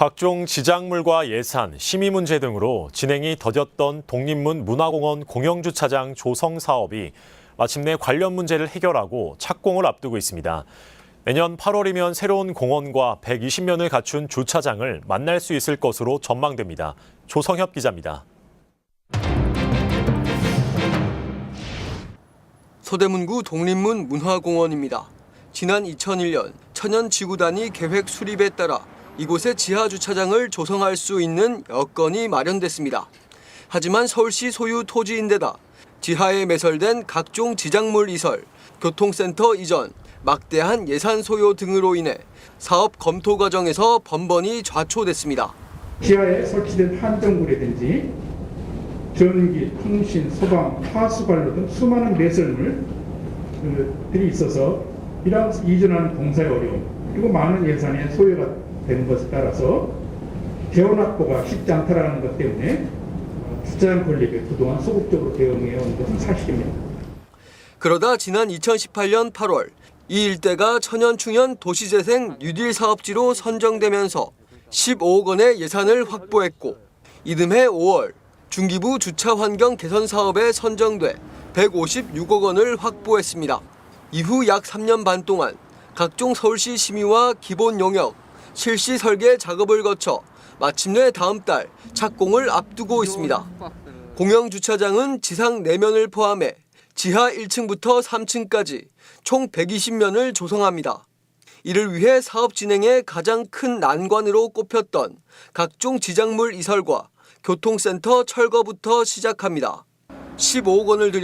각종 지작물과 예산, 심의 문제 등으로 진행이 더뎠던 독립문 문화공원 공영주차장 조성 사업이 마침내 관련 문제를 해결하고 착공을 앞두고 있습니다. 내년 8월이면 새로운 공원과 120면을 갖춘 주차장을 만날 수 있을 것으로 전망됩니다. 조성협 기자입니다. 서대문구 독립문 문화공원입니다. 지난 2001년 천연지구단위 계획 수립에 따라 이곳에 지하 주차장을 조성할 수 있는 여건이 마련됐습니다. 하지만 서울시 소유 토지인데다 지하에 매설된 각종 지작물 이설, 교통센터 이전, 막대한 예산 소요 등으로 인해 사업 검토 과정에서 번번이 좌초됐습니다. 지하에 설치된 한정구라든지 전기, 통신, 소방, 하수관로 등 수많은 매설물들이 있어서 이러한 이전하는 공사의 어려움 그리고 많은 예산의 소요가 되는 것에 따라서 대원 확보가 쉽지 않다라는 것 때문에 주차장 건립에 그동안 소극적으로 대응해 온 것은 사실입니다. 그러다 지난 2018년 8월 이 일대가 천연충연 도시재생 뉴딜 사업지로 선정되면서 15억 원의 예산을 확보했고 이듬해 5월 중기부 주차 환경 개선 사업에 선정돼 156억 원을 확보했습니다. 이후 약 3년 반 동안 각종 서울시 심의와 기본 용역, 실시 설계 작업을 거쳐 마침내 다음 달 착공을 앞두고 있습니다. 공영 주차장은 지상 4면을 포함해 지하 1층부터 3층까지 총 120면을 조성합니다. 이를 위해 사업 진행에 가장 큰 난관으로 꼽혔던 각종 지작물 이설과 교통센터 철거부터 시작합니다. 15억 원을 들여